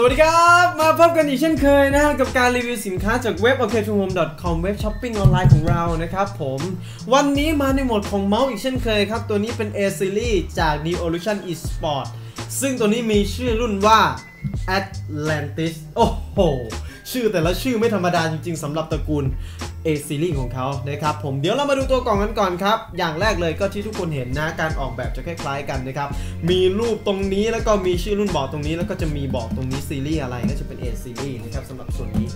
สวัสดีครับ มาพบกันอีกเช่นเคยนะฮะกับการรีวิวสินค้าจากเว็บ o k t o h o m e c o m เว็บช้อปปิ้งออนไลน์ของเรานะครับผมวันนี้มาในโหมดของเมาส์อีกเช่นเคยครับ ตัวนี้เป็น A Series จาก Neolution Esport ซึ่งตัวนี้มีชื่อรุ่นว่า Atlantis โอ้โห ชื่อแต่ละชื่อไม่ธรรมดาจริง ๆสำหรับตระกูล A Series ของเขานะครับผมเดี๋ยวเรามาดูตัวกล่องกันก่อนครับ อย่างแรกเลยก็ที่ทุกคนเห็นนะการออกแบบจะคล้ายๆกันนะครับ มีรูปตรงนี้แล้วก็มีชื่อรุ่นบอกตรงนี้ แล้วก็จะมีบอกตรงนี้ซีรีส์อะไรก็จะเป็น A Series นะครับสำหรับส่วนนี้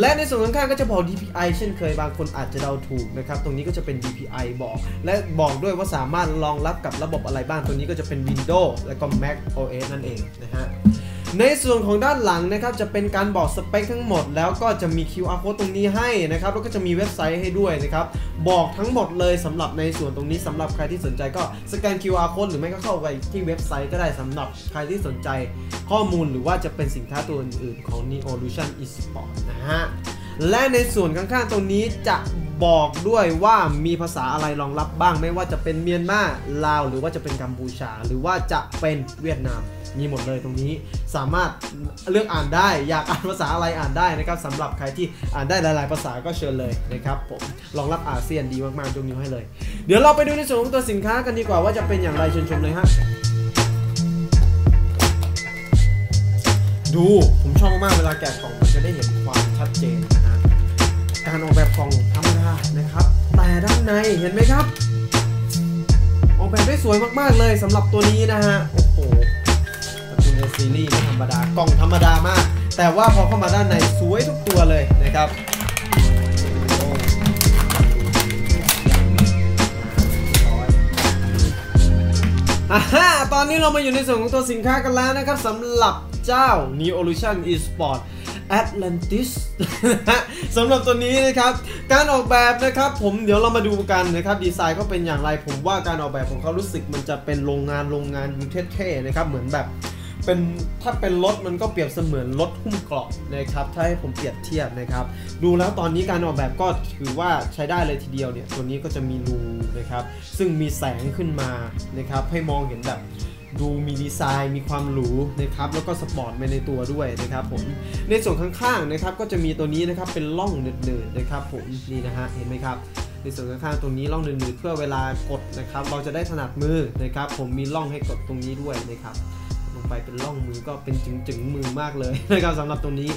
และในส่วนข้างๆก็จะบอก DPI เช่นเคยบางคนอาจจะเดาถูกนะครับตรงนี้ก็จะเป็น DPI บอก และบอกด้วยว่าสามารถรองรับกับระบบอะไรบ้างตัวนี้ก็จะเป็น Windows และก็ Mac OS นั่นเองนะฮะ ในส่วนของด้านหลังนะครับจะเป็นการบอกสเปคทั้งหมด แล้วก็จะมี QR code ตรงนี้ให้นะครับแล้วก็จะมีเว็บไซต์ให้ด้วยนะครับบอกทั้งหมดเลยสำหรับในส่วนตรงนี้สำหรับใครที่สนใจก็สแกน QR code หรือไม่ก็เข้าไปที่เว็บไซต์ก็ได้สำหรับใครที่สนใจข้อมูลหรือว่าจะเป็นสินค้าตัวอื่นๆของ Neolution Esport นะฮะและในส่วนข้างๆตรงนี้จะ บอกด้วยว่ามีภาษาอะไรรองรับบ้าง ไม่ว่าจะเป็นเมียนมาลาว หรือว่าจะเป็นกัมพูชา หรือว่าจะเป็นเวียดนามมีหมดเลยตรงนี้สามารถเลือกอ่านได้ อยากอ่านภาษาอะไรอ่านได้นะครับสำหรับใครที่อ่านได้หลาย ๆ ภาษาก็เชิญเลยนะครับผมรองรับอาเซียนดีมากๆตรงนี้ให้เลย เดี๋ยวเราไปดูในส่วนของตัวสินค้ากันดีกว่าว่าจะเป็นอย่างไรเชิญชมเลยฮะดูผมชอบมากๆเวลาแกะกล่องมันจะได้เห็นความชัดเจนนะฮะ การออกแบบกล่องธรรมดานะครับ แต่ด้านในเห็นไหมครับ ออกแบบได้สวยมากๆเลยสำหรับตัวนี้นะฮะ โอ้โหตระกูลเอซีรีส์ไม่ธรรมดากล่องธรรมดามาก แต่ว่าพอเข้ามาด้านในสวยทุกตัวเลยนะครับอ่าฮะตอนนี้เรามาอยู่ในส่วนของตัวสินค้ากันแล้วนะครับสำหรับเจ้า Neolution Esport Atlantis สำหรับตัวนี้นะครับ การออกแบบนะครับผมเดี๋ยวเรามาดูกันนะครับดีไซน์เขาเป็นอย่างไรผมว่าการออกแบบของเขารู้สึกมันจะเป็นโรงงานโรงงานเท่ๆนะครับเหมือนแบบเป็นถ้าเป็นรถมันก็เปรียบเสมือนรถหุ้มเกราะนะครับถ้าให้ผมเปรียบเทียบนะครับ ดูแล้วตอนนี้การออกแบบก็ถือว่าใช้ได้เลยทีเดียวเนี่ยตัวนี้ก็จะมีรูนะครับ ซึ่งมีแสงขึ้นมานะครับให้มองเห็นแบบ ดูมีดีไซน์มีความหรูนะครับแล้วก็สปอร์ตไปในตัวด้วยนะครับผมในส่วนข้างๆนะครับก็จะมีตัวนี้นะครับเป็นล่องเนินๆนะครับผมนี่นะฮะเห็นไหมครับในส่วนข้างๆตรงนี้ล่องเนินๆเพื่อเวลากดนะครับ เราจะได้ถนัดมือนะครับ ผมมีล่องให้กดตรงนี้ด้วยนะครับ ไปเป็นร่องมือก็เป็นจึงๆมือมากเลยนะครับสำหรับตรงนี้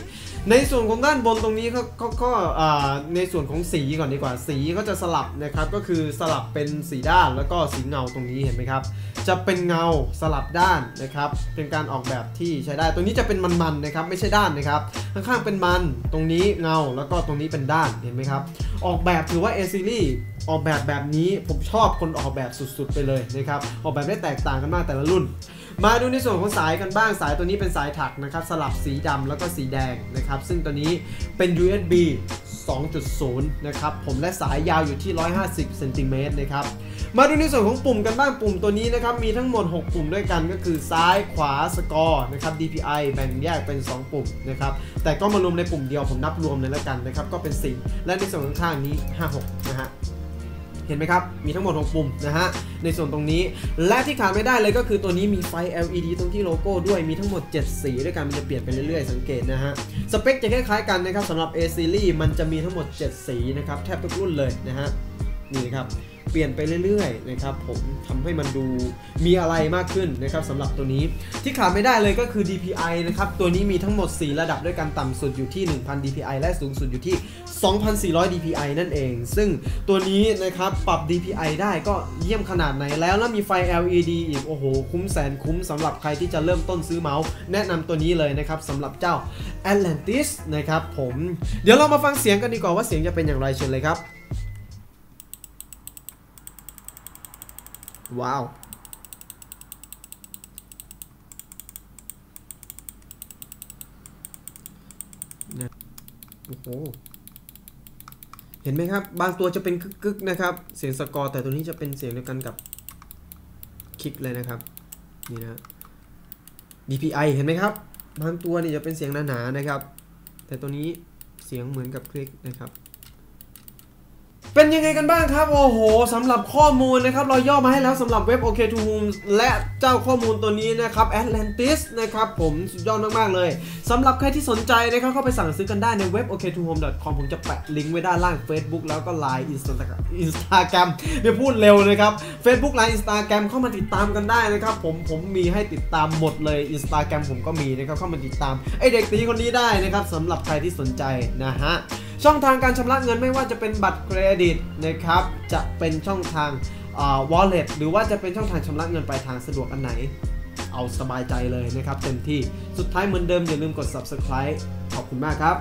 ในส่วนของด้านบนตรงนี้เขาเขาก็อ่าในส่วนของสีก่อนดีกว่าสีก็จะสลับนะครับก็คือสลับเป็นสีด้านแล้วก็สีเงาตรงนี้เห็นไหมครับจะเป็นเงาสลับด้านนะครับเป็นการออกแบบที่ใช้ได้ ตัวนี้จะเป็นมันๆนะครับไม่ใช่ด้านนะครับข้างๆเป็นมันตรงนี้เงาแล้วก็ตรงนี้เป็นด้านเห็นไหมครับออกแบบถือว่า A Series ออกแบบแบบนี้ผมชอบคนออกแบบสุดๆไปเลยนะครับออกแบบได้แตกต่างกันมากแต่ละรุ่น มาดูในส่วนของสายกันบ้างสายตัวนี้เป็นสายถักนะครับสลับสีดำแล้วก็สีแดงนะครับซึ่งตัวนี้เป็น USB 2.0 นะครับ ผมและสายยาวอยู่ที่ 150เซนติเมตรนะครับ มาดูในส่วนของปุ่มกันบ้างปุ่มตัวนี้นะครับ มีทั้งหมด 6 ปุ่มด้วยกันก็คือซ้ายขวาสกอร์นะครับ DPI แบ่งแยกเป็น 2 ปุ่มนะครับ แต่ก็มารวมในปุ่มเดียวผมนับรวมเลยแล้วกันนะครับ ก็เป็น 4 และในส่วนข้างๆนี้ 5 6 นะฮะ เห็นไหมครับ มีทั้งหมด 6 ปุ่มนะฮะ ในส่วนตรงนี้ และที่ขาดไม่ได้เลยก็คือตัวนี้มีไฟ LED ตรงที่โลโก้ด้วย มีทั้งหมด 7 สีด้วยกัน มันจะเปลี่ยนไปเรื่อยๆ สังเกตนะฮะ สเปคจะคล้ายๆกันนะครับสำหรับ A Series มันจะมีทั้งหมด 7 สีนะครับ แทบทุกรุ่นเลยนะฮะ นี่ครับ เปลี่ยนไปเรื่อยๆนะครับผมทำให้มันดูมีอะไรมากขึ้นนะครับสำหรับตัวนี้ที่ขาดไม่ได้เลยก็คือ DPI นะครับตัวนี้มีทั้งหมด 4 ระดับด้วยกันต่ำสุดอยู่ที่ 1000 DPI และสูงสุดอยู่ที่ 2,400 DPI นั่นเอง ซึ่งตัวนี้นะครับปรับ DPI ได้ก็เยี่ยมขนาดไหนแล้วแล้วมีไฟ LED อีกโอ้โหคุ้มแสนคุ้มสำหรับใครที่จะเริ่มต้นซื้อเมาส์ แนะนำตัวนี้เลยนะครับสำหรับเจ้า Atlantis นะครับผมเดี๋ยวเรามาฟังเสียงกันดีกว่าว่าเสียงจะเป็นอย่างไรเชิญเลยครับ ว้าว โอ้โห เห็นไหมครับ บางตัวจะเป็นกึกๆนะครับ เสียงสกอร์แต่ตัวนี้จะเป็นเสียงเดียวกันกับคลิกเลยนะครับ นี่นะ DPI เห็นไหมครับ บางตัวนี่จะเป็นเสียงหนาๆนะครับ แต่ตัวนี้เสียงเหมือนกับคลิกนะครับ เป็นยังไงกันบ้างครับ โอ้โหสำหรับข้อมูลนะครับ เราย่อมาให้แล้วสำหรับเว็บ OK to Home และเจ้าข้อมูลตัวนี้นะครับ Atlantis นะครับผมสุดยอดมาก ๆ เลยสำหรับใครที่สนใจนะครับเข้าไปสั่งซื้อกันได้ในเว็บ OK to Home com ผมจะแปะลิงก์ไว้ด้านล่าง Facebook แล้วก็ Line Instagram Instagram เดี๋ยวพูดเร็วนะครับ Facebook Line Instagram เข้ามาติดตามกันได้นะครับ ผมผมมีให้ติดตามหมดเลย Instagram ผมก็มีนะครับเข้ามาติดตามไอเด็กตีคนนี้ได้นะครับสำหรับใครที่สนใจนะฮะ ช่องทางการชำระเงินไม่ว่าจะเป็นบัตรเครดิตนะครับ จะเป็นช่องทางอ่ wallet หรือว่าจะเป็นช่องทางชำระเงินปลายทางสะดวกอันไหน เอาสบายใจเลยนะครับเต็มที่ สุดท้ายเหมือนเดิมอย่าลืมกด subscribe ขอบคุณมากครับ